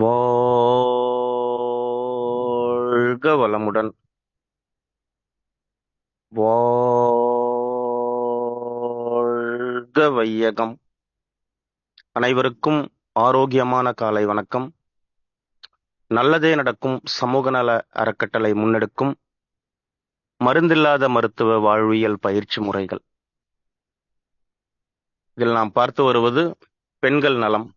வாழ்க வளமுடன். வாழ்க வையகம். அனைவருக்கும் ஆரோக்கியமான காலை வணக்கம். நல்லதே நடக்கும் சமூக நல அறக்கட்டளை முன்னெடுக்கும் மருந்தில்லாத மருத்துவ வாழ்வியல் பயிற்சி முறைகள். இதில் நாம் பார்த்து வருவது பெண்கள் நலம்.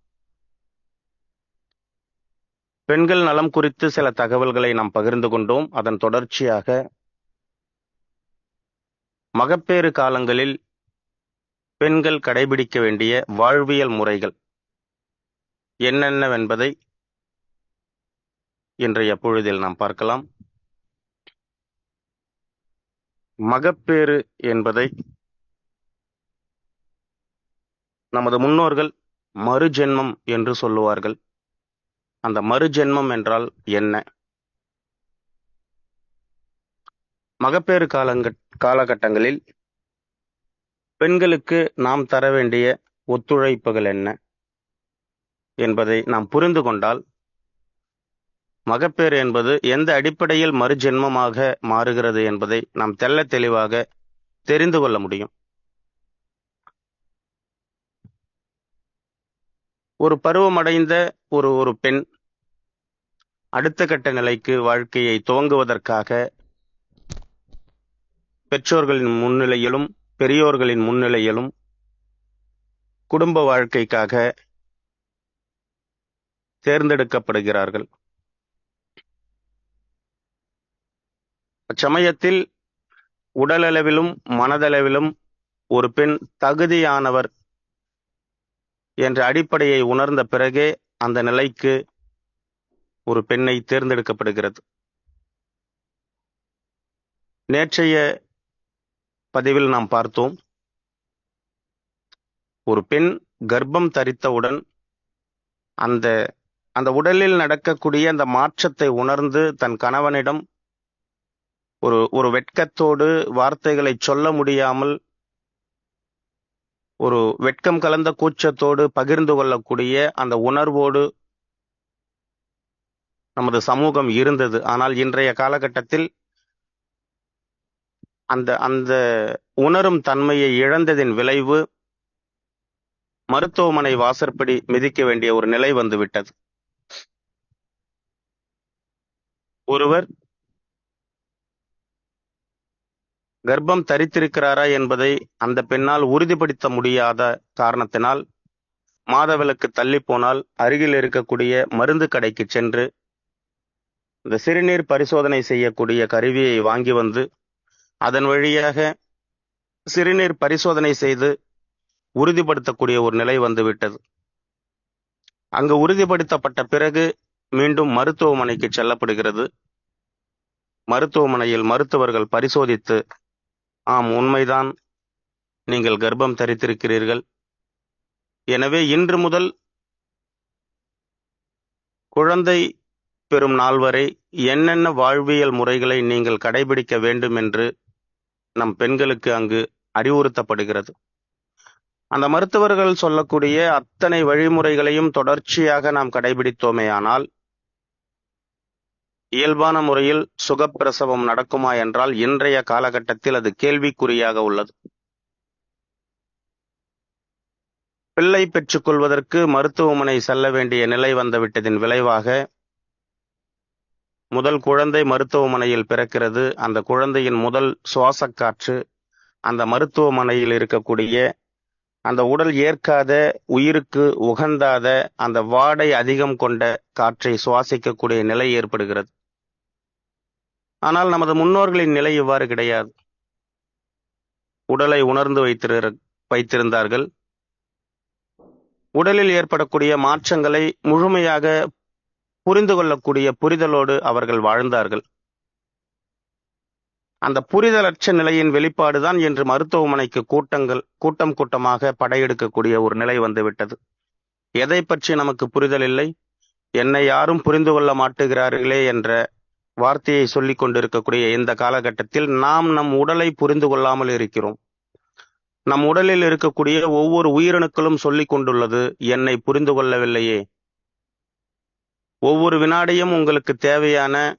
பெண்கள் நலம் குறித்து சில தகவல்களை நாம் பகிர்ந்து கொண்டோம். அதன் தொடர்ச்சியாக மகப்பேறு காலங்களில் பெண்கள் கடைபிடிக்க வேண்டிய வாழ்வியல் முறைகள் என்னென்னவென்பதை இன்றைய பொழுதில் நாம் பார்க்கலாம். மகப்பேறு என்பதை நமது முன்னோர்கள் மறுஜென்மம் என்று சொல்லுவார்கள். அந்த மறுஜென்மம் என்றால் என்ன? மகப்பேறு காலங்க காலகட்டங்களில் பெண்களுக்கு நாம் தர வேண்டிய ஒத்துழைப்புகள் என்ன? என்பதை நாம் புரிந்து கொண்டால் மகப்பேறு என்பது எந்த அடிப்படையில் மறுஜென்மமாக மாறுகிறது என்பதை நாம் தெள்ள தெளிவாக தெரிந்து கொள்ள முடியும். ஒரு பருவமடைந்த ஒரு ஒரு பெண் அடுத்த கட்ட நிலைக்கு வாழ்க்கையை துவங்குவதற்காக பெற்றோர்களின் முன்னிலையிலும் பெரியோர்களின் முன்னிலையிலும் குடும்ப வாழ்க்கைக்காக தேர்ந்தெடுக்கப்படுகிறார்கள். அச்சமயத்தில் உடலளவிலும் மனதளவிலும் ஒரு பெண் தகுதியானவர் என்ற அடிப்படையை உணர்ந்த பிறகே அந்த நிலைக்கு ஒரு பெண்ணை தேர்ந்தெடுக்கப்படுகிறது. நேற்றைய பதிவில் நாம் பார்த்தோம் ஒரு பெண் கர்ப்பம் தரித்தவுடன் அந்த அந்த உடலில் நடக்கக்கூடிய அந்த மாற்றத்தை உணர்ந்து தன் கணவனிடம் ஒரு ஒரு வெட்கத்தோடு வார்த்தைகளை சொல்ல முடியாமல் ஒரு வெட்கம் கலந்த கூச்சத்தோடு பகிர்ந்து கொள்ளக்கூடிய அந்த உணர்வோடு நமது சமூகம் இருந்தது. ஆனால் இன்றைய காலகட்டத்தில் அந்த அந்த உணரும் தன்மையை இழந்ததின் விளைவு மருத்துவமனை வாசற்படி மிதிக்க வேண்டிய ஒரு நிலை வந்துவிட்டது. ஒருவர் கர்ப்பம் தரித்திருக்கிறாரா என்பதை அந்த பெண்ணால் உறுதிப்படுத்த முடியாத காரணத்தினால் மாதவிலக்கு தள்ளி போனால் அருகில் இருக்கக்கூடிய மருந்து கடைக்கு சென்று இந்த சிறுநீர் பரிசோதனை செய்யக்கூடிய கருவியை வாங்கி வந்து அதன் வழியாக சிறுநீர் பரிசோதனை செய்து உறுதிப்படுத்தக்கூடிய ஒரு நிலை வந்துவிட்டது. அங்கு உறுதிப்படுத்தப்பட்ட பிறகு மீண்டும் மருத்துவமனைக்கு செல்லப்படுகிறது. மருத்துவமனையில் மருத்துவர்கள் பரிசோதித்து ஆம் உண்மைதான். நீங்கள் கர்ப்பம் தரித்திருக்கிறீர்கள். எனவே இன்று முதல் குழந்தை பெறும் நாள் வரை என்னென்ன வாழ்வியல் முறைகளை நீங்கள் கடைபிடிக்க வேண்டும் என்று நம் பெண்களுக்கு அங்கு அறிவுறுத்தப்படுகிறது. அந்த மருத்துவர்கள் சொல்லக்கூடிய அத்தனை வழிமுறைகளையும் தொடர்ச்சியாக நாம் கடைபிடித்தோமேயானால் இயல்பான முறையில் சுகப்பிரசவம் நடக்குமா என்றால் இன்றைய காலகட்டத்தில் அது கேள்விக்குறியாக உள்ளது. பிள்ளை பெற்றுக்கொள்வதற்கு மருத்துவமனை செல்ல வேண்டிய நிலை வந்துவிட்டதின் விளைவாக முதல் குழந்தை மருத்துவமனையில் பிறக்கிறது. அந்த குழந்தையின் முதல் சுவாச காற்று அந்த மருத்துவமனையில் இருக்கக்கூடிய அந்த உடல் ஏற்காத உயிருக்கு உகந்தாத அந்த வாடை அதிகம் கொண்ட காற்றை சுவாசிக்கக்கூடிய நிலை ஏற்படுகிறது. ஆனால் நமது முன்னோர்களின் நிலை இவ்வாறு கிடையாது. உடலை உணர்ந்து வைத்திரு வைத்திருந்தார்கள். உடலில் ஏற்படக்கூடிய மாற்றங்களை முழுமையாக புரிந்து கொள்ளக்கூடிய புரிதலோடு அவர்கள் வாழ்ந்தார்கள். அந்த புரிதலற்ற நிலையின் வெளிப்பாடுதான் என்று மருத்துவமனைக்கு கூட்டங்கள் கூட்டம் கூட்டமாக படையெடுக்கக்கூடிய ஒரு நிலை வந்துவிட்டது. எதை பற்றி நமக்கு புரிதல் இல்லை? என்னை யாரும் புரிந்து கொள்ள மாட்டுகிறார்களே என்ற வார்த்தையை சொல்லிக் கொண்டிருக்கக்கூடிய இந்த காலகட்டத்தில் நாம் நம் உடலை புரிந்து கொள்ளாமல் இருக்கிறோம். நம் உடலில் இருக்கக்கூடிய ஒவ்வொரு உயிரணுக்களும் சொல்லிக் கொண்டுள்ளது என்னை புரிந்து கொள்ளவில்லையே. ஒவ்வொரு வினாடியும் உங்களுக்கு தேவையான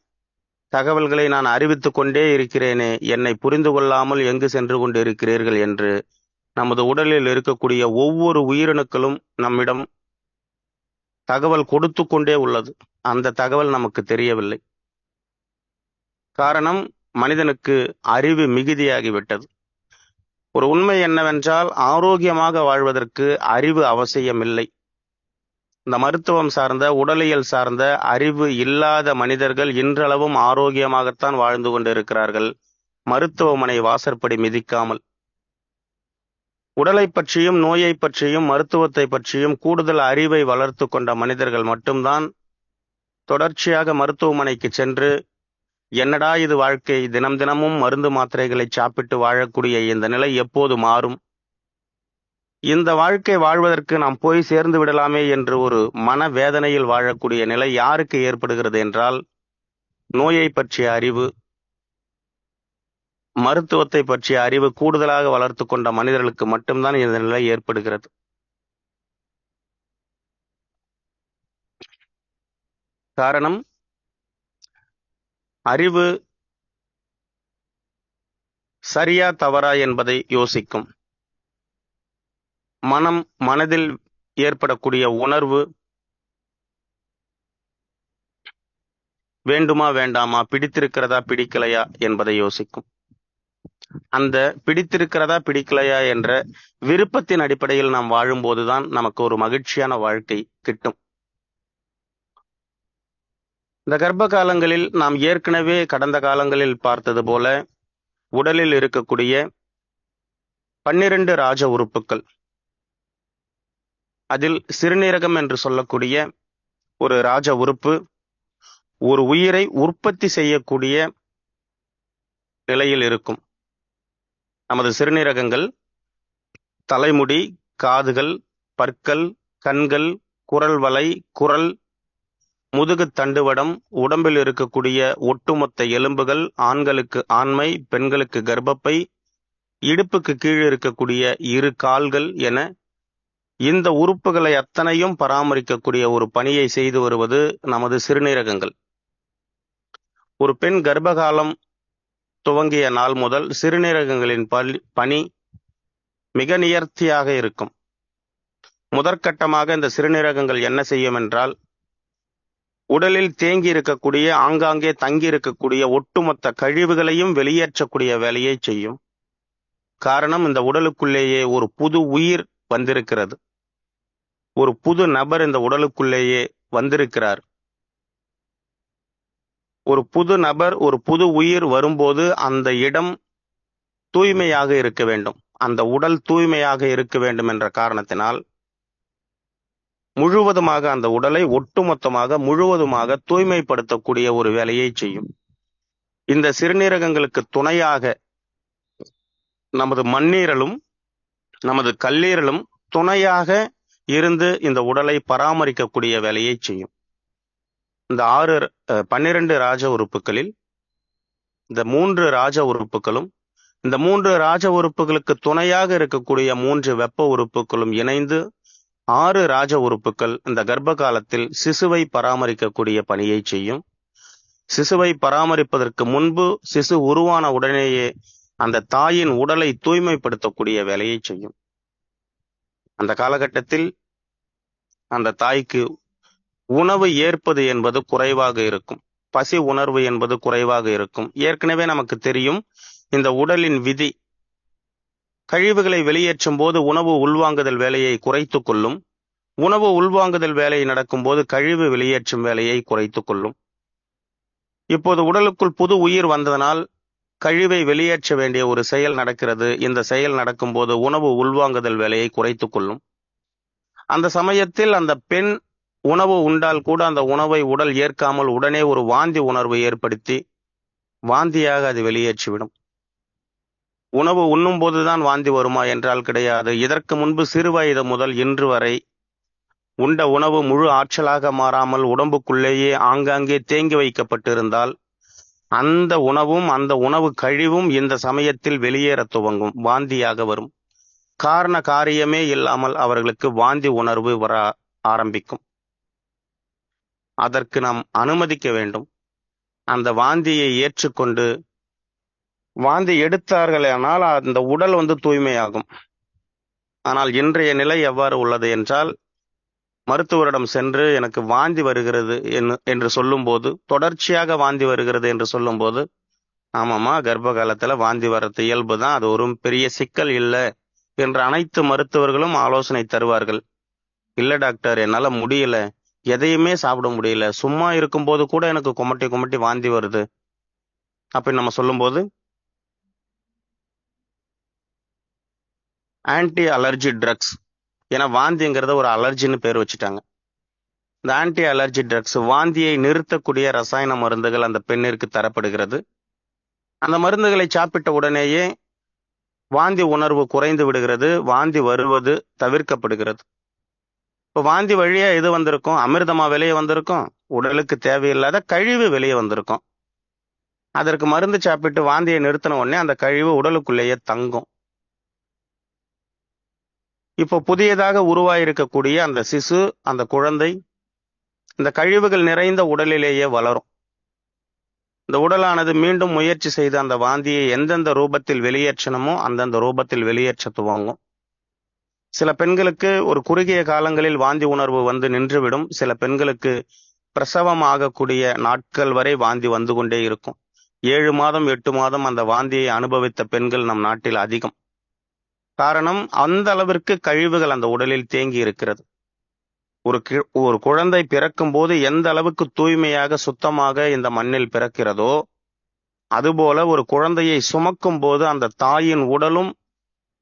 தகவல்களை நான் அறிவித்துக் கொண்டே இருக்கிறேனே என்னை புரிந்து கொள்ளாமல் எங்கு சென்று கொண்டு இருக்கிறீர்கள் என்று நமது உடலில் இருக்கக்கூடிய ஒவ்வொரு உயிரணுக்களும் நம்மிடம் தகவல் கொடுத்து கொண்டே உள்ளது. அந்த தகவல் நமக்கு தெரியவில்லை. காரணம் மனிதனுக்கு அறிவு மிகுதியாகிவிட்டது. ஒரு உண்மை என்னவென்றால் ஆரோக்கியமாக வாழ்வதற்கு அறிவு அவசியமில்லை. இந்த மருத்துவம் சார்ந்த உடலியல் சார்ந்த அறிவு இல்லாத மனிதர்கள் இன்றளவும் ஆரோக்கியமாகத்தான் வாழ்ந்து கொண்டிருக்கிறார்கள். மருத்துவமனை வாசற்படி மிதிக்காமல். உடலை பற்றியும் நோயை பற்றியும் மருத்துவத்தை பற்றியும் கூடுதல் அறிவை வளர்த்து கொண்ட மனிதர்கள் மட்டும்தான் தொடர்ச்சியாக மருத்துவமனைக்கு சென்று என்னடா இது வாழ்க்கை? தினம் தினமும் மருந்து மாத்திரைகளை சாப்பிட்டு வாழக்கூடிய இந்த நிலை எப்போது மாறும்? இந்த வாழ்க்கை வாழ்வதற்கு நாம் போய் சேர்ந்து விடலாமே என்று ஒரு மன வேதனையில் வாழக்கூடிய நிலை யாருக்கு ஏற்படுகிறது என்றால் நோயை பற்றிய அறிவு மருத்துவத்தை பற்றிய அறிவு கூடுதலாக வளர்த்து கொண்ட மனிதர்களுக்கு மட்டும்தான் இந்த நிலை ஏற்படுகிறது. காரணம் அறிவு சரியா தவறா என்பதை யோசிக்கும். மனம் மனதில் ஏற்படக்கூடிய உணர்வு வேண்டுமா வேண்டாமா பிடித்திருக்கிறதா பிடிக்கலையா என்பதை யோசிக்கும். அந்த பிடித்திருக்கிறதா பிடிக்கலையா என்ற விருப்பத்தின் அடிப்படையில் நாம் வாழும்போதுதான் நமக்கு ஒரு மகிழ்ச்சியான வாழ்க்கை கிட்டும். இந்த கர்ப்ப காலங்களில் நாம் ஏற்கனவே கடந்த காலங்களில் பார்த்தது போல உடலில் இருக்கக்கூடிய பன்னிரண்டு ராஜ உறுப்புகள் அதில் சிறுநீரகம் என்று சொல்லக்கூடிய ஒரு ராஜ உறுப்பு ஒரு உயிரை உற்பத்தி செய்யக்கூடிய நிலையில் இருக்கும். நமது சிறுநீரகங்கள் தலைமுடி காதுகள் பற்கள் கண்கள் குரல் வலை குரல் முதுகு தண்டுவடம் உடம்பில் இருக்கக்கூடிய ஒட்டுமொத்த எலும்புகள் ஆண்களுக்கு ஆண்மை பெண்களுக்கு கர்ப்பப்பை இடுப்புக்கு கீழே இருக்கக்கூடிய இரு கால்கள் என இந்த உறுப்புகளை அத்தனையும் பராமரிக்கக்கூடிய ஒரு பணியை செய்து வருவது நமது சிறுநீரகங்கள். ஒரு பெண் கர்ப்பகாலம் துவங்கிய நாள் முதல் சிறுநீரகங்களின் பணி மிக நியர்த்தியாக இருக்கும். முதற்கட்டமாக இந்த சிறுநீரகங்கள் என்ன செய்யும் என்றால் உடலில் தேங்கி இருக்கக்கூடிய ஆங்காங்கே தங்கி இருக்கக்கூடிய ஒட்டுமொத்த கழிவுகளையும் வெளியேற்றக்கூடிய வேலையை செய்யும். காரணம் இந்த உடலுக்குள்ளேயே ஒரு புது உயிர் வந்திருக்கிறது. ஒரு புது நபர் இந்த உடலுக்குள்ளேயே வந்திருக்கிறார். ஒரு புது நபர் ஒரு புது உயிர் வரும்போது அந்த இடம் தூய்மையாக இருக்க வேண்டும். அந்த உடல் தூய்மையாக இருக்க வேண்டும் என்ற காரணத்தினால் முழுவதுமாக அந்த உடலை ஒட்டுமொத்தமாக முழுவதுமாக தூய்மைப்படுத்தக்கூடிய ஒரு வேலையை செய்யும். இந்த சிறுநீரகங்களுக்கு துணையாக நமது மண்ணீரலும் நமது கல்லீரலும் துணையாக இருந்து இந்த உடலை பராமரிக்கக்கூடிய வேலையை செய்யும். இந்த ஆறு பன்னிரண்டு ராஜ உறுப்புகளில் இந்த மூன்று ராஜ உறுப்புகளும் இந்த மூன்று ராஜ உறுப்புகளுக்கு துணையாக இருக்கக்கூடிய மூன்று வெப்ப உறுப்புகளும் இணைந்து ஆறு ராஜ உறுப்புகள் இந்த கர்ப்ப காலத்தில் சிசுவை பராமரிக்கக்கூடிய பணியை செய்யும். சிசுவை பராமரிப்பதற்கு முன்பு சிசு உருவான உடனேயே அந்த தாயின் உடலை தூய்மைப்படுத்தக்கூடிய வேலையை செய்யும். அந்த காலகட்டத்தில் அந்த தாய்க்கு உணவு ஏற்பது என்பது குறைவாக இருக்கும். பசி உணர்வு என்பது குறைவாக இருக்கும். ஏற்கனவே நமக்கு தெரியும் இந்த உடலின் விதி கழிவுகளை வெளியேற்றும் போது உணவு உள்வாங்குதல் வேலையை குறைத்து கொள்ளும். உணவு உள்வாங்குதல் வேலை நடக்கும் போது கழிவு வெளியேற்றும் வேலையை குறைத்து கொள்ளும். இப்போது உடலுக்குள் புது உயிர் வந்ததனால் கழிவை வெளியேற்ற வேண்டிய ஒரு செயல் நடக்கிறது. இந்த செயல் நடக்கும்போது உணவு உள்வாங்குதல் வேலையை குறைத்து கொள்ளும். அந்த சமயத்தில் அந்த பெண் உணவு உண்டால் கூட அந்த உணவை உடல் ஏற்காமல் உடனே ஒரு வாந்தி உணர்வை ஏற்படுத்தி வாந்தியாக அது வெளியேற்றிவிடும். உணவு உண்ணும் போதுதான் வாந்தி வருமா என்றால் கிடையாது. இதற்கு முன்பு சிறுவயது முதல் இன்று வரை உண்ட உணவு முழு ஆற்றலாக மாறாமல் உடம்புக்குள்ளேயே ஆங்காங்கே தேங்கி வைக்கப்பட்டிருந்தால் அந்த உணவும் அந்த உணவு கழிவும் இந்த சமயத்தில் வெளியேற துவங்கும் வாந்தியாக வரும். காரண காரியமே இல்லாமல் அவர்களுக்கு வாந்தி உணர்வு வர ஆரம்பிக்கும். அதற்கு நாம் அனுமதிக்க வேண்டும். அந்த வாந்தியை ஏற்றுக்கொண்டு வாந்தி எடுத்தார்களானால் அந்த உடல் வந்து தூய்மையாகும். ஆனால் இன்றைய நிலை எவ்வாறு உள்ளது என்றால் மருத்துவரிடம் சென்று எனக்கு வாந்தி வருகிறது என்று- என்று சொல்லும்போது தொடர்ச்சியாக வாந்தி வருகிறது என்று சொல்லும்போது ஆமாம்மா கர்ப்ப காலத்தில் வாந்தி வர்றது இயல்பு தான் அது ஒரு பெரிய சிக்கல் இல்லை என்று அனைத்து மருத்துவர்களும் ஆலோசனை தருவார்கள். இல்லை டாக்டர் என்னால் முடியல எதையுமே சாப்பிட முடியல சும்மா இருக்கும்போது கூட எனக்கு குமட்டி குமட்டி வாந்தி வருது. அப்படின்னு நம்ம சொல்லும்போது ஆன்டி அலர்ஜி ட்ரக்ஸ் ஏன்னா வாந்திங்கிறத ஒரு அலர்ஜின்னு பேர் வச்சுட்டாங்க. இந்த ஆன்டி அலர்ஜி ட்ரக்ஸ் வாந்தியை நிறுத்தக்கூடிய ரசாயன மருந்துகள் அந்த பெண்ணிற்கு தரப்படுகிறது. அந்த மருந்துகளை சாப்பிட்ட உடனேயே வாந்தி உணர்வு குறைந்து விடுகிறது வாந்தி வருவது தவிர்க்கப்படுகிறது. இப்போ வாந்தி வழியா இது வந்திருக்கும்? அமிர்தமா வெளியே வந்திருக்கும். உடலுக்கு தேவையில்லாத கழிவு வெளியே வந்திருக்கும். அதற்கு மருந்து சாப்பிட்டு வாந்தியை நிறுத்தின உடனே அந்த கழிவு உடலுக்குள்ளேயே தங்கும். இப்போ புதியதாக உருவாயிருக்கக்கூடிய அந்த சிசு அந்த குழந்தை இந்த கழிவுகள் நிறைந்த உடலிலேயே வளரும். இந்த உடலானது மீண்டும் முயற்சி செய்து அந்த வாந்தியை எந்தெந்த ரூபத்தில் வெளியேற்றணுமோ அந்தந்த ரூபத்தில் வெளியேற்ற துவங்கும் சில பெண்களுக்கு ஒரு குறுகிய காலங்களில் வாந்தி உணர்வு வந்து நின்றுவிடும். சில பெண்களுக்கு பிரசவம் ஆகக்கூடிய நாட்கள் வரை வாந்தி வந்து கொண்டே இருக்கும். ஏழு மாதம் எட்டு மாதம் அந்த வாந்தியை அனுபவித்த பெண்கள் நம் நாட்டில் அதிகம். காரணம் அந்த அளவிற்கு கழிவுகள் அந்த உடலில் தேங்கி இருக்கிறது. ஒரு ஒரு குழந்தை பிறக்கும் போது எந்த அளவுக்கு தூய்மையாக சுத்தமாக இந்த மண்ணில் பிறக்கிறதோ அதுபோல ஒரு குழந்தையை சுமக்கும் போது அந்த தாயின் உடலும்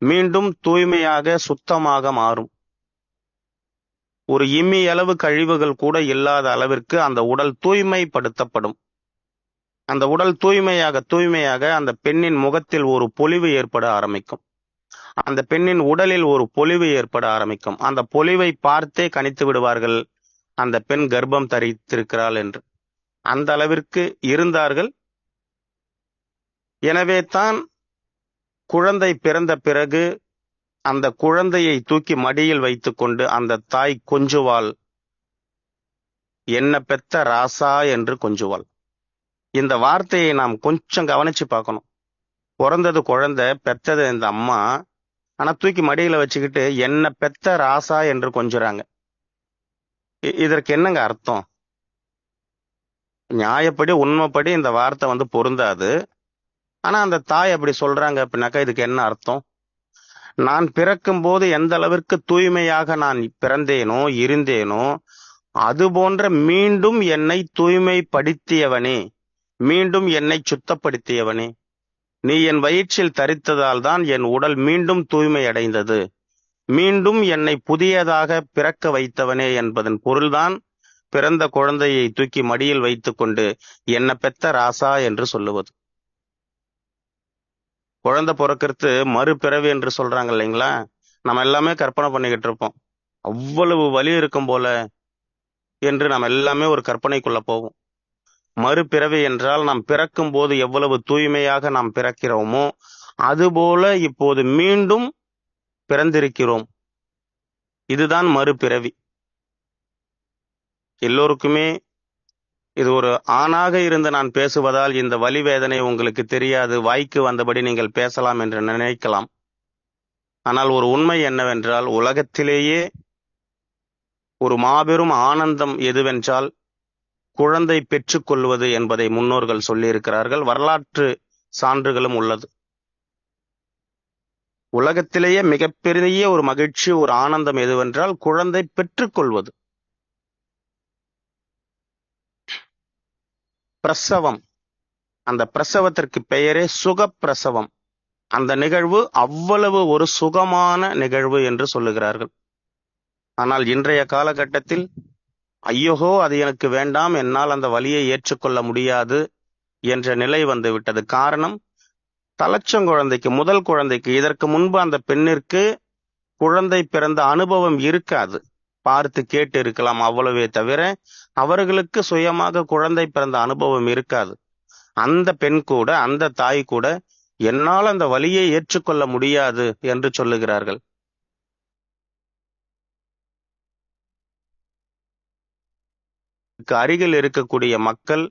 மீண்டும் தூய்மையாக சுத்தமாக மாறும். ஒரு இம்மி அளவு கழிவுகள் கூட இல்லாத அளவிற்கு அந்த உடல் தூய்மைப்படுத்தப்படும். அந்த உடல் தூய்மையாக தூய்மையாக அந்த பெண்ணின் முகத்தில் ஒரு பொலிவு ஏற்பட ஆரம்பிக்கும். அந்த பெண்ணின் உடலில் ஒரு பொலிவு ஏற்பட ஆரம்பிக்கும். அந்த பொலிவை பார்த்தே கணித்து விடுவார்கள். அந்த பெண் கர்ப்பம் தரித்திருக்கிறாள் என்று. அந்த அளவிற்கு இருந்தார்கள். எனவே தான் குழந்தை பிறந்த பிறகு அந்த குழந்தையை தூக்கி மடியில் வைத்துக்கொண்டு அந்த தாய் கொஞ்சுவாள். என்ன பெத்த ராசா என்று கொஞ்சுவாள். இந்த வார்த்தையை நாம் கொஞ்சம் கவனிச்சு பார்க்கணும். பிறந்தது குழந்தை பெத்தது இந்த அம்மா. ஆனா தூக்கி மடியில வச்சுக்கிட்டு என்ன பெத்த ராசா என்று கொஞ்சுறாங்க. இ- இதற்கு என்னங்க அர்த்தம்? நியாயப்படி உண்மைப்படி இந்த வார்த்தை வந்து பொருந்தாது. ஆனா அந்த தாய் அப்படி சொல்றாங்க அப்படின்னாக்கா இதுக்கு என்ன அர்த்தம்? நான் பிறக்கும் போது எந்த அளவிற்கு தூய்மையாக நான் பிறந்தேனோ இருந்தேனோ அது போன்ற மீண்டும் என்னை தூய்மைப்படுத்தியவனே மீண்டும் என்னை சுத்தப்படுத்தியவனே நீ என் வயிற்றில் தரித்ததால் தான் என் உடல் மீண்டும் தூய்மை அடைந்தது மீண்டும் என்னை புதியதாக பிறக்க வைத்தவனே என்பதன் பொருள்தான் பிறந்த குழந்தையை தூக்கி மடியில் வைத்துக்கொண்டு என்ன பெத்த ராசா என்று சொல்லுவது. குழந்தை பிறக்கிறது மறுபிறவி என்று சொல்றாங்க இல்லைங்களா? நம்ம எல்லாமே கற்பனை பண்ணிக்கிட்டு இருப்போம். அவ்வளவு வலி இருக்கும் போல என்று நாம் எல்லாமே ஒரு கற்பனைக்குள்ள போவோம். மறுபிறவி என்றால் நாம் பிறக்கும் போது எவ்வளவு தூய்மையாக நாம் பிறக்கிறோமோ அதுபோல இப்போது மீண்டும் பிறந்திருக்கிறோம். இதுதான் மறுபிறவி. எல்லோருக்குமே இது ஒரு ஆணாக இருந்து நான் பேசுவதால் இந்த வலி வேதனை உங்களுக்கு தெரியாது. வாய்க்கு வந்தபடி நீங்கள் பேசலாம் என்று நினைக்கலாம். ஆனால் ஒரு உண்மை என்னவென்றால் உலகத்திலேயே ஒரு மாபெரும் ஆனந்தம் எதுவென்றால் குழந்தை பெற்றுக்கொள்வது என்பதை முன்னோர்கள் சொல்லியிருக்கிறார்கள். வரலாற்று சான்றுகளும் உள்ளது. உலகத்திலேயே மிகப்பெரிய ஒரு மகிழ்ச்சி ஒரு ஆனந்தம் எதுவென்றால் குழந்தை பெற்றுக்கொள்வது பிரசவம். அந்த பிரசவத்திற்கு பெயரே சுகப்பிரசவம். அந்த நிகழ்வு அவ்வளவு ஒரு சுகமான நிகழ்வு என்று சொல்லுகிறார்கள். ஆனால் இன்றைய காலகட்டத்தில் ஐயோகோ அது எனக்கு வேண்டாம் என்னால் அந்த வலியை ஏற்றுக்கொள்ள முடியாது என்ற நிலை வந்துவிட்டது. காரணம் தலச்சம் குழந்தைக்கு முதல் குழந்தைக்கு இதற்கு முன்பு அந்த பெண்ணிற்கு குழந்தை பிறந்த அனுபவம் இருக்காது. பார்த்து கேட்டு இருக்கலாம் அவ்வளவே தவிர அவர்களுக்கு சுயமாக குழந்தை பிறந்த அனுபவம் இருக்காது. அந்த பெண் கூட அந்த தாய் கூட என்னால் அந்த வலியை ஏற்றுக்கொள்ள முடியாது என்று சொல்லுகிறார்கள். அருகில் இருக்கக்கூடிய மக்கள்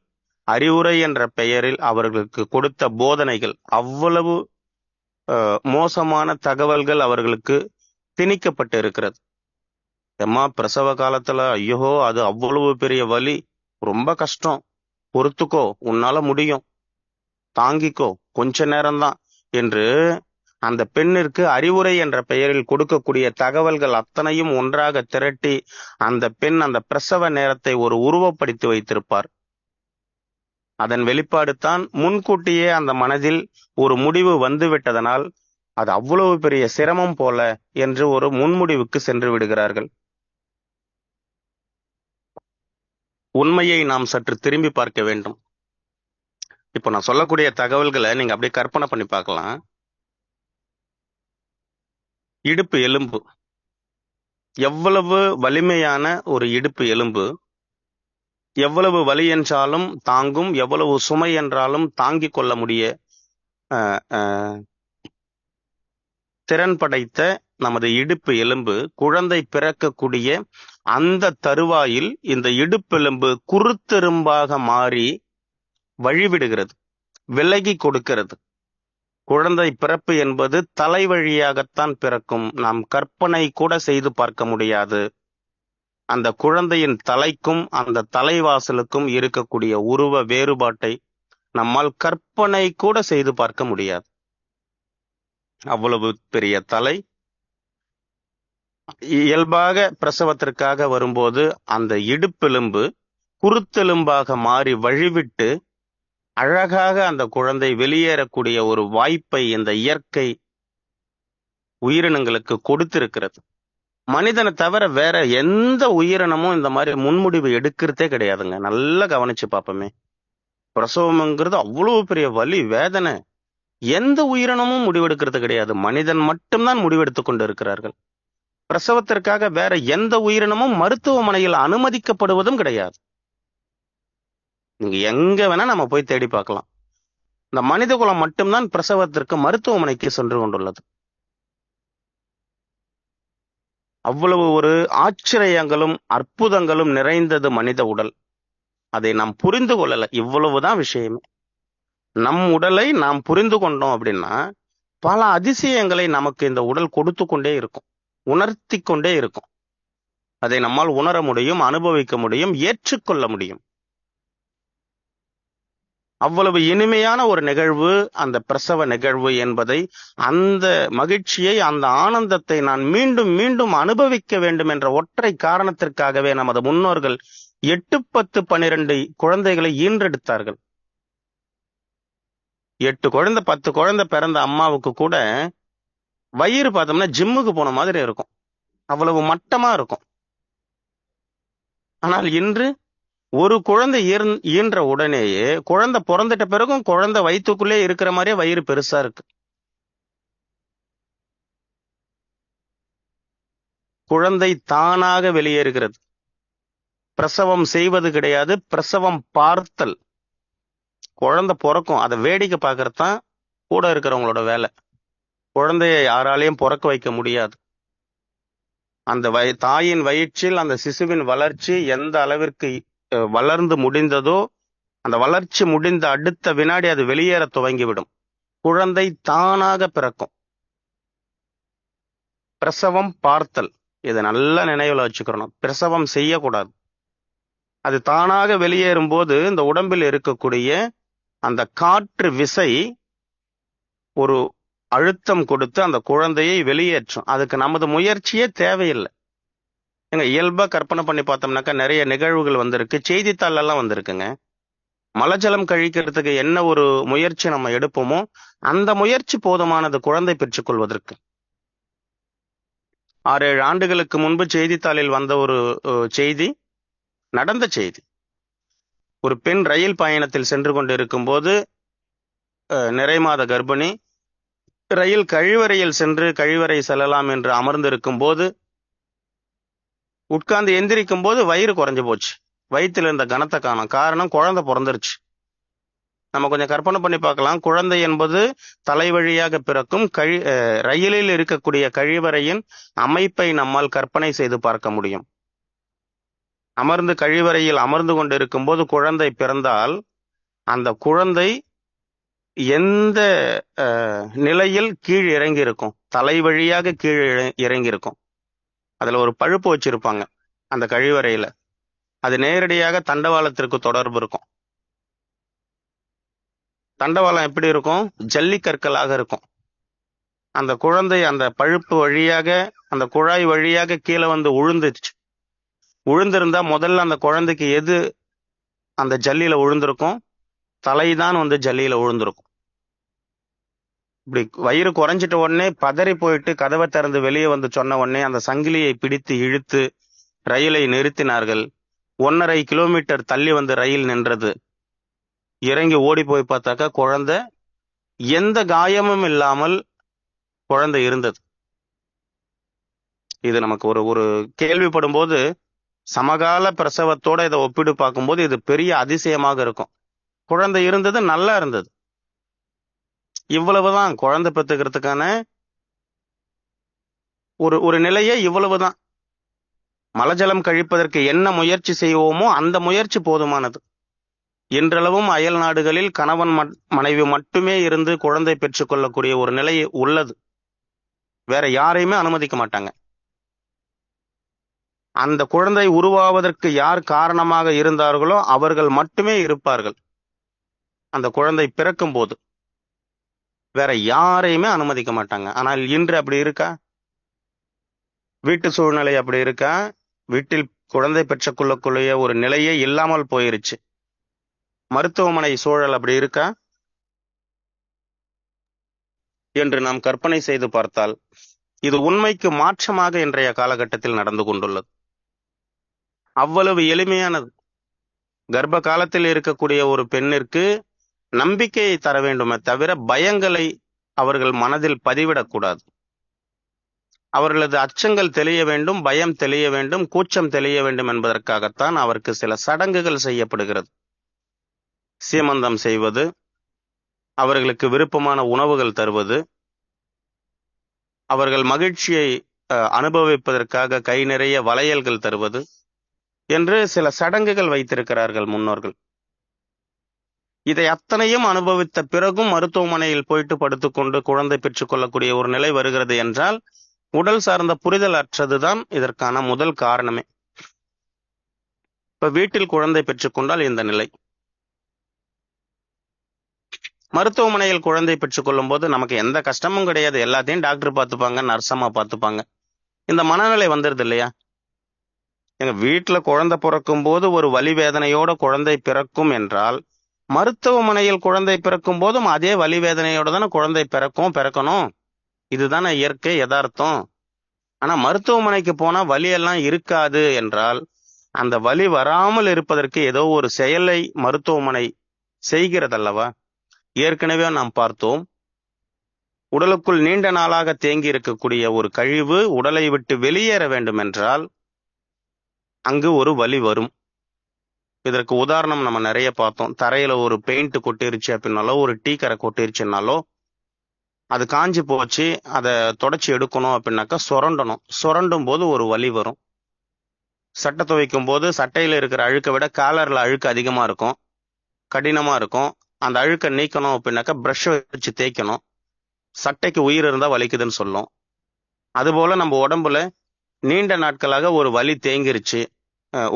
அறிவுரை என்ற பெயரில் அவர்களுக்கு கொடுத்த போதனைகள் அவ்வளவு மோசமான தகவல்கள் அவர்களுக்கு திணிக்கப்பட்டு இருக்கிறது. எம்மா பிரசவ காலத்துல ஐயோ அது அவ்வளவு பெரிய வலி. ரொம்ப கஷ்டம். பொறுத்துக்கோ உன்னால முடியும். தாங்கிக்கோ கொஞ்ச நேரம்தான் என்று அந்த பெண்ணிற்கு அறிவுரை என்ற பெயரில் கொடுக்கக்கூடிய தகவல்கள் அத்தனையும் ஒன்றாக திரட்டி அந்த பெண் அந்த பிரசவ நேரத்தை ஒரு உருவப்படுத்தி வைத்திருப்பார். அதன் வெளிப்பாடு தான் முன்கூட்டியே அந்த மனதில் ஒரு முடிவு வந்துவிட்டதனால் அது அவ்வளவு பெரிய சிரமம் போல என்று ஒரு முன்முடிவுக்கு சென்று விடுகிறார்கள். உண்மையை நாம் சற்று திரும்பி பார்க்க வேண்டும். இப்போ நான் சொல்லக்கூடிய தகவல்களை நீங்க அப்படியே கற்பனை பண்ணி பார்க்கலாம். இடுப்பு எலும்பு. எவ்வளவு வலிமையான ஒரு இடுப்பு எலும்பு. எவ்வளவு வலி என்றாலும் தாங்கும் எவ்வளவு சுமை என்றாலும் தாங்கிக் கொள்ள முடிய அஹ், திறன் படைத்த நமது இடுப்பு எலும்பு குழந்தை பிறக்கக்கூடிய அந்த தருவாயில் இந்த இடுப்பெலும்பு குருத்தெரும்பாக மாறி வழிவிடுகிறது விலகி கொடுக்கிறது. குழந்தை பிறப்பு என்பது தலை வழியாகத்தான் பிறக்கும். நாம் கற்பனை கூட செய்து பார்க்க முடியாது. அந்த குழந்தையின் தலைக்கும் அந்த தலைவாசலுக்கும் இருக்கக்கூடிய உருவ வேறுபாட்டை நம்மால் கற்பனை கூட செய்து பார்க்க முடியாது. அவ்வளவு பெரிய தலை. இயல்பாக பிரசவத்திற்காக வரும்போது அந்த இடுப்பெலும்பு குருத்தெலும்பாக மாறி வழிவிட்டு அழகாக அந்த குழந்தை வெளியேறக்கூடிய ஒரு வாய்ப்பை இந்த இயற்கை உயிரினங்களுக்கு கொடுத்திருக்கிறது. மனிதனை தவிர வேற எந்த உயிரினமும் இந்த மாதிரி முன்முடிவு எடுக்கிறதே கிடையாதுங்க. நல்லா கவனிச்சு பார்ப்போமே. பிரசவம்ங்கிறது அவ்வளவு பெரிய வலி வேதனை. எந்த உயிரினமும் முடிவெடுக்கிறது கிடையாது. மனிதன் மட்டும்தான் முடிவெடுத்து கொண்டு இருக்கிறார்கள் பிரசவத்திற்காக வேற எந்த உயிரினமும் மருத்துவமனையில் அனுமதிக்கப்படுவதும் கிடையாது. நீங்க எங்க வேணா நம்ம போய் தேடி பார்க்கலாம். இந்த மனித குலம் மட்டும்தான் பிரசவத்திற்கு மருத்துவமனைக்கு சென்று கொண்டுள்ளது. அவ்வளவு ஒரு ஆச்சரியங்களும் அற்புதங்களும் நிறைந்தது மனித உடல். அதை நாம் புரிந்து கொள்ளல. இவ்வளவுதான் விஷயமே. நம் உடலை நாம் புரிந்து கொண்டோம் அப்படின்னா பல அதிசயங்களை நமக்கு இந்த உடல் கொடுத்து கொண்டே இருக்கும். உணர்த்தி கொண்டே இருக்கும். அதை நம்மால் உணர முடியும் அனுபவிக்க முடியும் ஏற்றுக்கொள்ள முடியும். அவ்வளவு இனிமையான ஒரு நிகழ்வு அந்த பிரசவ நிகழ்வு என்பதை அந்த மகிழ்ச்சியை அந்த ஆனந்தத்தை நான் மீண்டும் மீண்டும் அனுபவிக்க வேண்டும் என்ற ஒற்றை காரணத்திற்காகவே நமது முன்னோர்கள் எட்டு பத்து பன்னிரண்டு குழந்தைகளை ஈன்றெடுத்தார்கள். எட்டு குழந்தை பத்து குழந்தை பிறந்த அம்மாவுக்கு கூட வயிறு பார்த்தோம்னா ஜிம்முக்கு போன மாதிரி இருக்கும். அவ்வளவு மட்டமா இருக்கும். ஆனால் இன்று ஒரு குழந்தை ஈன்ற உடனேயே குழந்தை பிறந்துட்ட பிறகும் குழந்தை வயிற்றுக்குள்ளே இருக்கிற மாதிரியே வயிறு பெருசா இருக்கு. குழந்தை தானாக வெளியேறுகிறது பிரசவம் செய்வது கிடையாது. பிரசவம் பார்த்தல். குழந்தை பிறக்கும். அதை வேடிக்கை பார்க்கறது தான் கூட இருக்கிறவங்களோட வேலை. குழந்தைய யாராலையும் பிறக்க வைக்க முடியாது. அந்த வய தாயின் வயிற்றில் அந்த சிசுவின் வளர்ச்சி எந்த அளவிற்கு வளர்ந்து முடிந்ததோ அந்த வளர்ச்சி முடிந்த அடுத்த வினாடி அது வெளியேற துவங்கிவிடும். குழந்தை தானாக பிறக்கும். பிரசவம் பார்த்தல். இதை நல்லா நினைவுல வச்சுக்கிறணும். பிரசவம் செய்யக்கூடாது. அது தானாக வெளியேறும் போது இந்த உடம்பில் இருக்கக்கூடிய அந்த காற்று விசை ஒரு அழுத்தம் கொடுத்து அந்த குழந்தையை வெளியேற்றும். அதுக்கு நமது முயற்சியே தேவையில்லை. எங்க இயல்பாக கற்பனை பண்ணி பார்த்தோம்னாக்கா நிறைய நிகழ்வுகள் வந்திருக்கு. செய்தித்தாள் எல்லாம் வந்திருக்குங்க. மலஜலம் கழிக்கிறதுக்கு என்ன ஒரு முயற்சி நம்ம எடுப்போமோ அந்த முயற்சி போதுமானது குழந்தை பெற்றுக்கொள்வதற்கு. ஆறு ஏழு ஆண்டுகளுக்கு முன்பு செய்தித்தாளில் வந்த ஒரு செய்தி நடந்த செய்தி. ஒரு பெண் ரயில் பயணத்தில் சென்று கொண்டிருக்கும் போது நிறைமாத கர்ப்பிணி ரயில் கழிவறையில் சென்று கழிவறை செல்லலாம் என்று அமர்ந்திருக்கும் போது உட்கார்ந்து எந்திரிக்கும் போது வயிறு குறைஞ்சு போச்சு. வயிற்றுல இருந்த கனத்தை காணும். காரணம் குழந்தை பிறந்துருச்சு. நம்ம கொஞ்சம் கற்பனை பண்ணி பார்க்கலாம். குழந்தை என்பது தலை வழியாக பிறக்கும் கழி அஹ், ரயிலில் இருக்கக்கூடிய கழிவறையின் அமைப்பை நம்மால் கற்பனை செய்து பார்க்க முடியும். அமர்ந்து கழிவறையில் அமர்ந்து கொண்டிருக்கும் போது குழந்தை பிறந்தால் அந்த குழந்தை எந்த நிலையில் கீழ் இறங்கி இருக்கும் தலை வழியாக கீழ் இற- இறங்கி இருக்கும் அதில் ஒரு பழுப்பு வச்சிருப்பாங்க அந்த கழிவறையில். அது நேரடியாக தண்டவாளத்திற்கு தொடர்பு இருக்கும். தண்டவாளம் எப்படி இருக்கும்? ஜல்லிக்கற்களாக இருக்கும். அந்த குழந்தை அந்த பழுப்பு வழியாக அந்த குழாய் வழியாக கீழே வந்து உழுந்துச்சு உழுந்திருந்தா முதல்ல அந்த குழந்தைக்கு எது அந்த ஜல்லியில உழுந்திருக்கும்? தலைதான் வந்து ஜல்லியில உழுந்திருக்கும். இப்படி வயிறு குறைஞ்சிட்ட உடனே பதறி போயிட்டு கதவை திறந்து வெளியே வந்து சொன்ன உடனே அந்த சங்கிலியை பிடித்து இழுத்து ரயிலை நிறுத்தினார்கள். ஒன்னரை கிலோமீட்டர் தள்ளி வந்து ரயில் நின்றது. இறங்கி ஓடி போய் பார்த்தாக்கா குழந்தை. எந்த காயமும் இல்லாமல் குழந்தை இருந்தது. இது நமக்கு ஒரு ஒரு கேள்விப்படும் போது சமகால பிரசவத்தோட இதை ஒப்பிட்டு பார்க்கும்போது இது பெரிய அதிசயமாக இருக்கும். குழந்தை இருந்தது நல்லா இருந்தது. இவ்வளவுதான் குழந்தை பெற்றுக்கிறதுக்கான ஒரு ஒரு நிலையே இவ்வளவுதான். மலஜலம் கழிப்பதற்கு என்ன முயற்சி செய்வோமோ அந்த முயற்சி போதுமானது. இன்றளவும் அயல் நாடுகளில் கணவன் மனைவி மட்டுமே இருந்து குழந்தை பெற்றுக்கொள்ளக்கூடிய ஒரு நிலை உள்ளது. வேற யாரையுமே அனுமதிக்க மாட்டாங்க. அந்த குழந்தை உருவாவதற்கு யார் காரணமாக இருந்தார்களோ அவர்கள் மட்டுமே இருப்பார்கள். அந்த குழந்தை பிறக்கும் போது வேற யாரையுமே அனுமதிக்க மாட்டாங்க. ஆனால் இன்று அப்படி இருக்கா? வீட்டு சூழ்நிலை அப்படி இருக்கா? வீட்டில் குழந்தை பெற்றக்குள்ளக்குள்ளேயே ஒரு நிலையே இல்லாமல் போயிருச்சு. மருத்துவமனை சூழல் அப்படி இருக்கா? என்று நாம் கற்பனை செய்து பார்த்தால் இது உண்மைக்கு மாற்றமாக இன்றைய காலகட்டத்தில் நடந்து கொண்டுள்ளது. அவ்வளவு எளிமையானது. கர்ப்ப காலத்தில் இருக்கக்கூடிய ஒரு பெண்ணிற்கு நம்பிக்கையை தர வேண்டுமே தவிர பயங்களை அவர்கள் மனதில் பதிவிடக்கூடாது. அவர்களது அச்சங்கள் தெளிய வேண்டும் பயம் தெளிய வேண்டும் கூச்சம் தெளிய வேண்டும் என்பதற்காகத்தான் அவருக்கு சில சடங்குகள் செய்யப்படுகிறது. சீமந்தம் செய்வது அவர்களுக்கு விருப்பமான உணவுகள் தருவது அவர்கள் மகிழ்ச்சியை அஹ், அனுபவிப்பதற்காக கை நிறைய வளையல்கள் தருவது என்று சில சடங்குகள் வைத்திருக்கிறார்கள் முன்னோர்கள். இதை அத்தனையும் அனுபவித்த பிறகும் மருத்துவமனையில் போயிட்டு படுத்துக்கொண்டு குழந்தை பெற்றுக்கொள்ளக்கூடிய ஒரு நிலை வருகிறது என்றால் உடல் சார்ந்த புரிதல் அற்றதுதான் இதற்கான முதல் காரணமே. இப்ப வீட்டில் குழந்தை பெற்றுக்கொண்டால் இந்த நிலை. மருத்துவமனையில் குழந்தை பெற்றுக்கொள்ளும் போது நமக்கு எந்த கஷ்டமும் கிடையாது. எல்லாத்தையும் டாக்டர் பார்த்துப்பாங்க நர்சம்மா பார்த்துப்பாங்க. இந்த மனநிலை வந்துருது இல்லையா? எங்க வீட்டுல குழந்தை பிறக்கும் போது ஒரு வலி வேதனையோட குழந்தை பிறக்கும் என்றால் மருத்துவமனையில் குழந்தை பிறக்கும் போதும் அதே வலி வேதனையோட தானே குழந்தை பிறக்கும் பிறக்கணும். இதுதானே இயற்கை யதார்த்தம். ஆனா மருத்துவமனைக்கு போனா வலி எல்லாம் இருக்காது என்றால் அந்த வலி வராமல் இருப்பதற்கு ஏதோ ஒரு செயலை மருத்துவமனை செய்கிறதல்லவா? ஏற்கனவே நாம் பார்த்தோம். உடலுக்குள் நீண்ட நாளாக தேங்கி இருக்கக்கூடிய ஒரு கழிவு உடலை விட்டு வெளியேற வேண்டும் என்றால் அங்கு ஒரு வலி வரும். இதற்கு உதாரணம் நம்ம நிறைய பார்த்தோம். தரையில ஒரு பெயிண்ட் கொட்டிருச்சு அப்படின்னாலோ ஒரு டீ கரை கொட்டிருச்சுனாலோ அது காஞ்சி போச்சு. அதை தொடச்சி எடுக்கணும் அப்படின்னாக்கா சுரண்டணும். சுரண்டும் போது ஒரு வலி வரும். சட்டை துவைக்கும் போது சட்டையில் இருக்கிற அழுக்கை விட காலரில் அழுக்கு அதிகமாக இருக்கும். கடினமாக இருக்கும். அந்த அழுக்கை நீக்கணும் அப்படின்னாக்கா ப்ரஷ்ஷை வச்சு தேய்க்கணும். சட்டைக்கு உயிர் இருந்தால் வலிக்குதுன்னு சொல்லும். அதுபோல் நம்ம உடம்புல நீண்ட நாட்களாக ஒரு வலி தேங்கிருச்சு.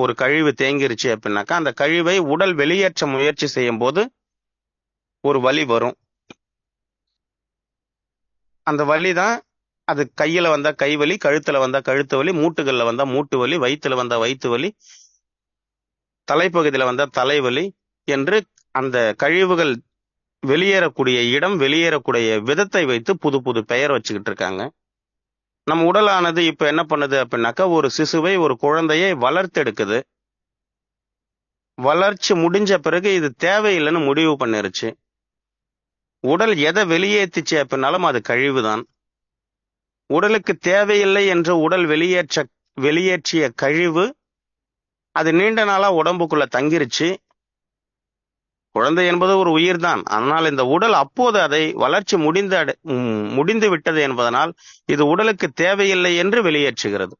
ஒரு கழிவு தேங்கிருச்சு அப்படின்னாக்கா அந்த கழிவை உடல் வெளியேற்ற முயற்சி செய்யும் போது ஒரு வலி வரும். அந்த வலி தான் அது கையில வந்தா கை வலி கழுத்துல வந்தா கழுத்து வலி மூட்டுகள்ல வந்தா மூட்டு வலி வயிற்றுல வந்தா வயிற்று வலி தலைப்பகுதியில வந்தா தலைவலி என்று அந்த கழிவுகள் வெளியேறக்கூடிய இடம் வெளியேறக்கூடிய விதத்தை வைத்து புது புது பெயர் வச்சுக்கிட்டு இருக்காங்க. நம்ம உடலானது இப்ப என்ன பண்ணுது அப்படின்னாக்கா ஒரு சிசுவை ஒரு குழந்தையை வளர்த்தெடுக்குது. வளர்ச்சி முடிஞ்ச பிறகு இது தேவையில்லைன்னு முடிவு பண்ணிருச்சு. உடல் எதை வெளியேற்றுச்சு அப்படின்னாலும் அது கழிவுதான். உடலுக்கு தேவையில்லை என்று உடல் வெளியேற்ற வெளியேற்றிய கழிவு அது நீண்ட நாளா உடம்புக்குள்ள தங்கிருச்சு. குழந்தை என்பது ஒரு உயிர்தான். ஆனால் இந்த உடல் அப்போது அதை வளர்ச்சி முடிந்த அடை- முடிந்து விட்டது என்பதனால் இது உடலுக்கு தேவையில்லை என்று வெளியேற்றுகிறது.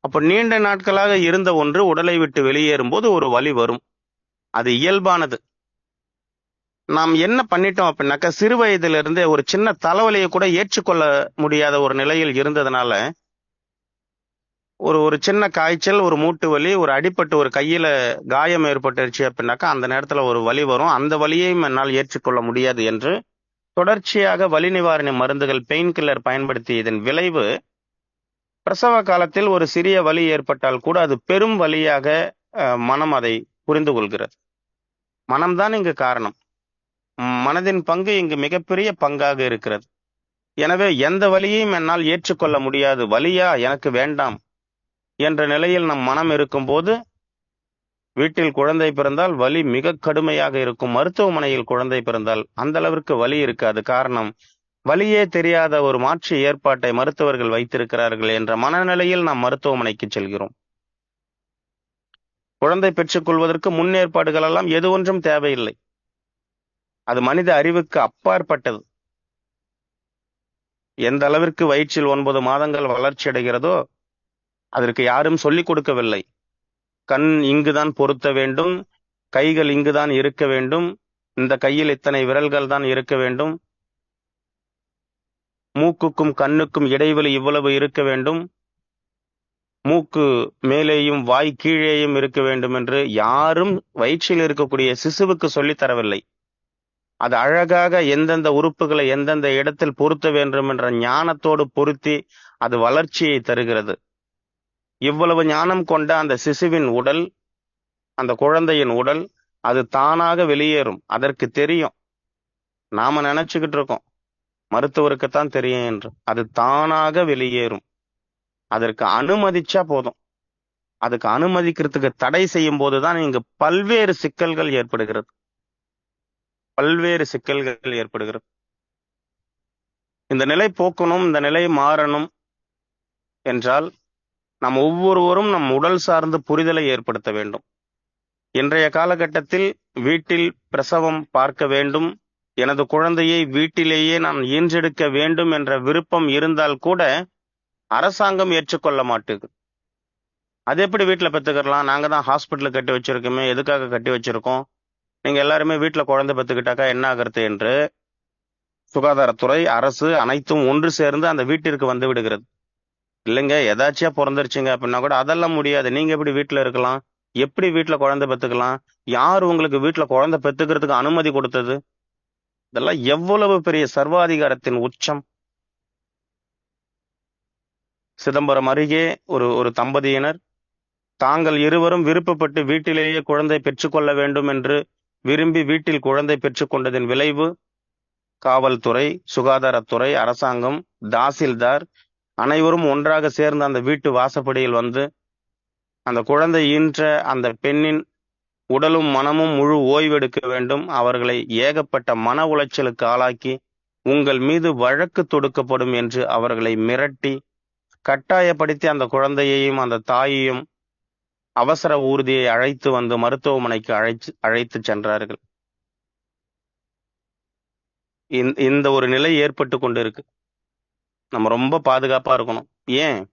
அப்ப நீண்ட நாட்களாக இருந்த ஒன்று உடலை விட்டு வெளியேறும் போது ஒரு வழி வரும். அது இயல்பானது. நாம் என்ன பண்ணிட்டோம் அப்படின்னாக்கா சிறு வயதிலிருந்தே இருந்தே ஒரு சின்ன தலைவலியை கூட ஏற்றுக்கொள்ள முடியாத ஒரு நிலையில் இருந்ததுனால ஒரு ஒரு சின்ன காய்ச்சல் ஒரு மூட்டு வலி ஒரு அடிப்பட்டு ஒரு கையில காயம் ஏற்பட்டுருச்சு அப்படின்னாக்கா அந்த நேரத்துல ஒரு வலி வரும். அந்த வலியையும் என்னால் ஏற்றுக்கொள்ள முடியாது என்று தொடர்ச்சியாக வலி நிவாரண மருந்துகள் பெயின் கில்லர் பயன்படுத்தியதன் விளைவு பிரசவ காலத்தில் ஒரு சிறிய வலி ஏற்பட்டால் கூட அது பெரும் வலியாக மனம் அதை புரிந்து கொள்கிறது. மனம்தான் இங்கு காரணம். மனதின் பங்கு இங்கு மிகப்பெரிய பங்காக இருக்கிறது. எனவே எந்த வலியையும் என்னால் ஏற்றுக்கொள்ள முடியாது. வலியா? எனக்கு வேண்டாம். என்ற நிலையில் நம் மனம் இருக்கும்போது வீட்டில் குழந்தை பிறந்தால் வலி மிக கடுமையாக இருக்கும். மருத்துவமனையில் குழந்தை பிறந்தால் அந்த அளவிற்கு வலி இருக்காது. காரணம் வலியே தெரியாத ஒரு மாற்று ஏற்பாட்டை மருத்துவர்கள் வைத்திருக்கிறார்கள் என்ற மனநிலையில் நாம் மருத்துவமனைக்கு செல்கிறோம். குழந்தை பெற்றுக் கொள்வதற்கு முன்னேற்பாடுகள் எல்லாம் எது ஒன்றும் தேவையில்லை. அது மனித அறிவுக்கு அப்பாற்பட்டது. எந்த அளவிற்கு வயிற்றில் ஒன்பது மாதங்கள் வளர்ச்சி அடைகிறதோ அதற்கு யாரும் சொல்லிக் கொடுக்கவில்லை. கண் இங்குதான் பொருத்த வேண்டும் கைகள் இங்குதான் இருக்க வேண்டும் இந்த கையில் இத்தனை விரல்கள் தான் இருக்க வேண்டும். மூக்குக்கும் கண்ணுக்கும் இடைவெளி இவ்வளவு இருக்க வேண்டும். மூக்கு மேலேயும் வாய் கீழேயும் இருக்க வேண்டும் என்று யாரும் வயிற்றில் இருக்கக்கூடிய சிசுவுக்கு சொல்லித் தரவில்லை. அது அழகாக எந்தெந்த உறுப்புகளை எந்தெந்த இடத்தில் பொருத்த வேண்டும் என்ற ஞானத்தோடு பொருத்தி அது வளர்ச்சியை தருகிறது. இவ்வளவு ஞானம் கொண்ட அந்த சிசுவின் உடல் அந்த குழந்தையின் உடல் அது தானாக வெளியேறும். அதற்கு தெரியும். நாம நினைச்சுக்கிட்டு இருக்கோம். மருத்துவருக்குத்தான் தெரியும் என்று. அது தானாக வெளியேறும். அதற்கு அனுமதிச்சா போதும். அதுக்கு அனுமதிக்கிறதுக்கு தடை செய்யும் போதுதான் இங்கு பல்வேறு சிக்கல்கள் ஏற்படுகிறது. பல்வேறு சிக்கல்கள் ஏற்படுகிறது. இந்த நிலை போக்கணும் இந்த நிலை மாறணும் என்றால் நாம் ஒவ்வொருவரும் நம் உடல் சார்ந்த புரிதலை ஏற்படுத்த வேண்டும். இன்றைய காலகட்டத்தில் வீட்டில் பிரசவம் பார்க்க வேண்டும். எனது குழந்தையை வீட்டிலேயே நான் ஈன்றெடுக்க வேண்டும் என்ற விருப்பம் இருந்தால் கூட அரசாங்கம் ஏற்றுக்கொள்ள மாட்டேங்குது அது எப்படி வீட்டில் பெற்றுக்கலாம் நாங்க தான் ஹாஸ்பிட்டலில் கட்டி வச்சிருக்கோமே எதுக்காக கட்டி வச்சிருக்கோம்? நீங்கள் எல்லாருமே வீட்டில் குழந்தை பெற்றுக்கிட்டாக்கா என்ன ஆகிறது என்று சுகாதாரத்துறை அரசு அனைத்தும் ஒன்று சேர்ந்து அந்த வீட்டிற்கு வந்து விடுகிறது. இல்லைங்க ஏதாச்சியா பிறந்துருச்சுங்க அப்படின்னா கூட அதெல்லாம் முடியாது. நீங்க எப்படி வீட்டில் இருக்கலாம்? எப்படி வீட்டில் குழந்தை பெற்றுக்கலாம் யார் உங்களுக்கு வீட்டில் குழந்தை பெற்றுக்கிறதுக்கு அனுமதி கொடுத்தது? இதெல்லாம் எவ்வளவு பெரிய சர்வாதிகாரத்தின் உச்சம். சிதம்பரம் அருகே ஒரு ஒரு தம்பதியினர் தாங்கள் இருவரும் விருப்பப்பட்டு வீட்டிலேயே குழந்தை பெற்றுக்கொள்ள வேண்டும் என்று விரும்பி வீட்டில் குழந்தை பெற்றுக்கொண்டதின் விளைவு காவல்துறை சுகாதாரத்துறை அரசாங்கம் தாசில்தார் அனைவரும் ஒன்றாக சேர்ந்து அந்த வீட்டு வாசப்படியில் வந்து அந்த குழந்தை ஈன்ற அந்த பெண்ணின் உடலும் மனமும் முழு ஓய்வெடுக்க வேண்டும். அவர்களை ஏகப்பட்ட மன உளைச்சலுக்கு ஆளாக்கி உங்கள் மீது வழக்கு தொடுக்கப்படும் என்று அவர்களை மிரட்டி கட்டாயப்படுத்தி அந்த குழந்தையையும் அந்த தாயையும் அவசர ஊர்தியை அழைத்து வந்து மருத்துவமனைக்கு அழைச்சு அழைத்து சென்றார்கள். இந்த- இந்த ஒரு நிலை ஏற்பட்டு கொண்டிருக்கு. நம்ம ரொம்ப பாதுகாப்பா இருக்கணும். ஏன்?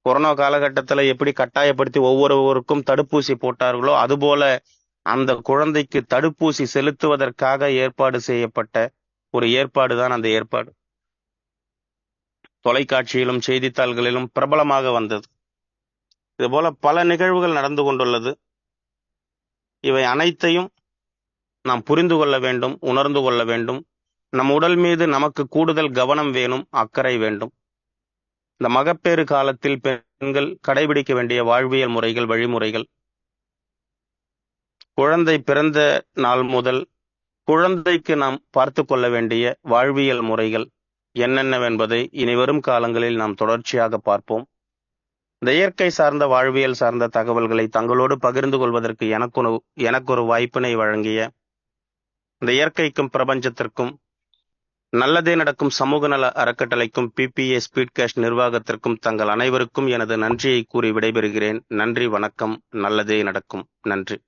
கொரோனா காலகட்டத்துல எப்படி கட்டாயப்படுத்தி ஒவ்வொருவருக்கும் தடுப்பூசி போட்டார்களோ அதுபோல அந்த குழந்தைக்கு தடுப்பூசி செலுத்துவதற்காக ஏற்பாடு செய்யப்பட்ட ஒரு ஏற்பாடு தான் அந்த ஏற்பாடு. தொலைக்காட்சியிலும் செய்தித்தாள்களிலும் பிரபலமாக வந்தது. இதுபோல பல நிகழ்வுகள் நடந்து கொண்டுள்ளது. இவை அனைத்தையும் நாம் புரிந்து கொள்ள வேண்டும் உணர்ந்து கொள்ள வேண்டும். நம் உடல் மீது நமக்கு கூடுதல் கவனம் வேணும் அக்கறை வேண்டும். இந்த மகப்பேறு காலத்தில் பெண்கள் கடைபிடிக்க வேண்டிய வாழ்வியல் முறைகள் வழிமுறைகள். குழந்தை பிறந்த நாள் முதல் குழந்தைக்கு நாம் பார்த்து கொள்ள வேண்டிய வாழ்வியல் முறைகள் என்னென்னவென்பதை இனிவரும் காலங்களில் நாம் தொடர்ச்சியாக பார்ப்போம். இந்த இயற்கை சார்ந்த வாழ்வியல் சார்ந்த தகவல்களை தங்களோடு பகிர்ந்து கொள்வதற்கு எனக்கு எனக்கொரு எனக்கு ஒரு வாய்ப்பினை வழங்கிய இந்த இயற்கைக்கும் பிரபஞ்சத்திற்கும் நல்லதே நடக்கும் சமூக நல அறக்கட்டளைக்கும் பிபிஏ ஸ்பீட் கேஷ் நிர்வாகத்திற்கும் தங்கள் அனைவருக்கும் எனது நன்றியை கூறி விடைபெறுகிறேன். நன்றி வணக்கம். நல்லதே நடக்கும். நன்றி.